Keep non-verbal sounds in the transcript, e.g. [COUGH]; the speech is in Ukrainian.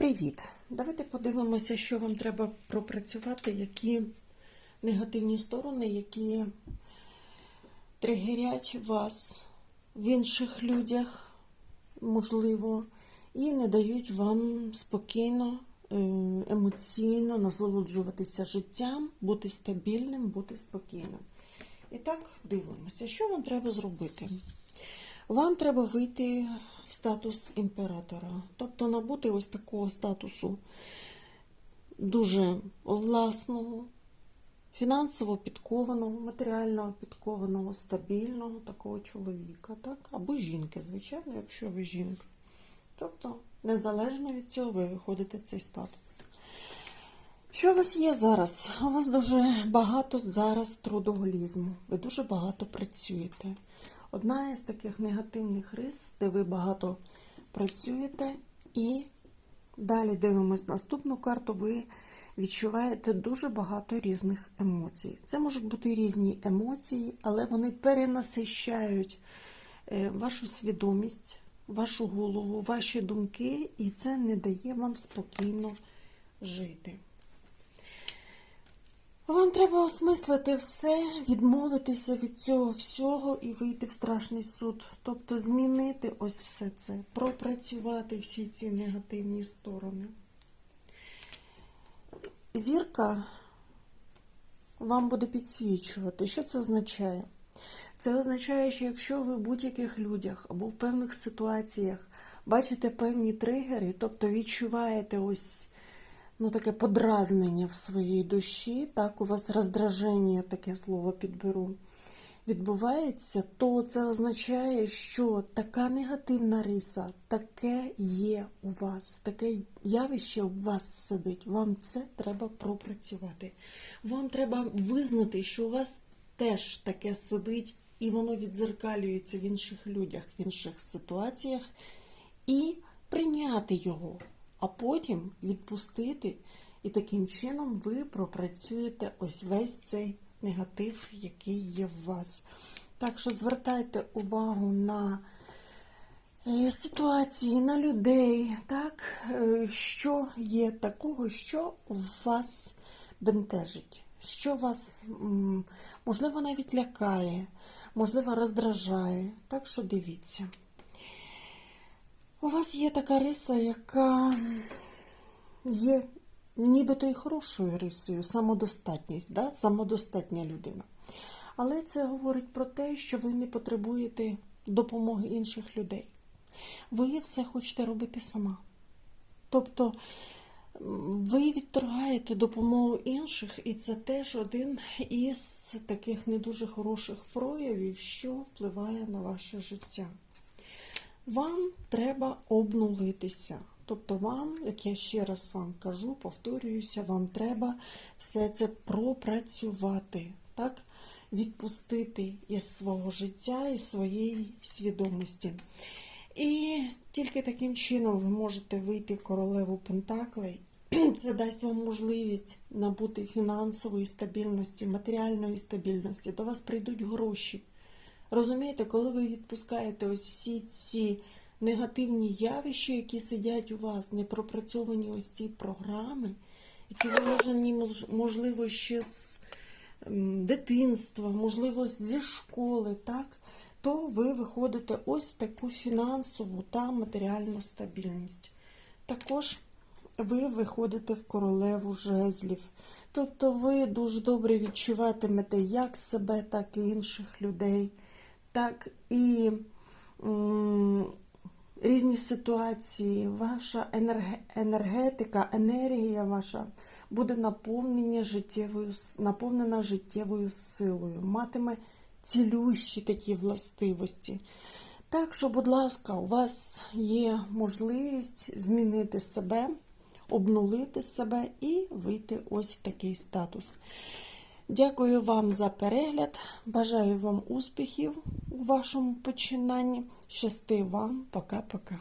Привіт! Давайте подивимося, що вам треба пропрацювати, які негативні сторони, які тригерять вас в інших людях, можливо, і не дають вам спокійно, е, емоційно насолоджуватися життям, бути стабільним, бути спокійним. І так, дивимося, що вам треба зробити. Вам треба вийти в статус імператора, тобто набути ось такого статусу дуже власного, фінансово підкованого, матеріально підкованого, стабільного такого чоловіка, так? або жінки, звичайно, якщо ви жінка. Тобто, незалежно від цього, ви виходите в цей статус. Що у вас є зараз? У вас дуже багато зараз трудоголізму. Ви дуже багато працюєте. Одна із таких негативних рис, де ви багато працюєте, і далі дивимось наступну карту. Ви відчуваєте дуже багато різних емоцій. Це можуть бути різні емоції, але вони перенасищають е, вашу свідомість, вашу голову, ваші думки, і це не дає вам спокійно жити. Вам треба осмислити все, відмовитися від цього всього і вийти в страшний суд. Тобто змінити ось все це, пропрацювати всі ці негативні сторони. Зірка вам буде підсвічувати. Що це означає? Це означає, що якщо ви в будь-яких людях або в певних ситуаціях бачите певні тригери, тобто відчуваєте ось ну, таке подразнення в своїй душі, так, у вас роздраження, таке слово підберу, відбувається, то це означає, що така негативна риса, таке є у вас, таке явище у вас сидить. Вам це треба пропрацювати. Вам треба визнати, що у вас теж таке сидить, і воно відзеркалюється в інших людях, в інших ситуаціях, і прийняти його а потім відпустити, і таким чином ви пропрацюєте ось весь цей негатив, який є в вас. Так що звертайте увагу на е, ситуації, на людей, так, е, що є такого, що вас бентежить, що вас, можливо, навіть лякає, можливо, роздражає. Так що дивіться. У вас є така риса, яка є нібито і хорошою рисою, самодостатність, да? самодостатня людина. Але це говорить про те, що ви не потребуєте допомоги інших людей. Ви все хочете робити сама. Тобто ви відторгаєте допомогу інших, і це теж один із таких не дуже хороших проявів, що впливає на ваше життя. Вам треба обнулитися. Тобто вам, як я ще раз вам кажу, повторююся, вам треба все це пропрацювати, так? відпустити із свого життя, із своєї свідомості. І тільки таким чином ви можете вийти королеву Пентаклей. [CLEARS THROAT] Це дасть вам можливість набути фінансової стабільності, матеріальної стабільності. До вас прийдуть гроші. Розумієте, коли ви відпускаєте ось всі ці негативні явища, які сидять у вас, не пропрацьовані ось ці програми, які заложені, можливо, ще з дитинства, можливо, зі школи, так, то ви виходите ось в таку фінансову та матеріальну стабільність. Також ви виходите в королеву жезлів. Тобто ви дуже добре відчуватимете як себе, так і інших людей так і різні ситуації, ваша енергетика, енергія ваша буде наповнена життєвою, наповнена життєвою силою, матиме цілющі такі властивості. Так що, будь ласка, у вас є можливість змінити себе, обнулити себе і вийти ось в такий статус. Дякую вам за перегляд. Бажаю вам успіхів у вашому починанні. Щасти вам. Пока-пока.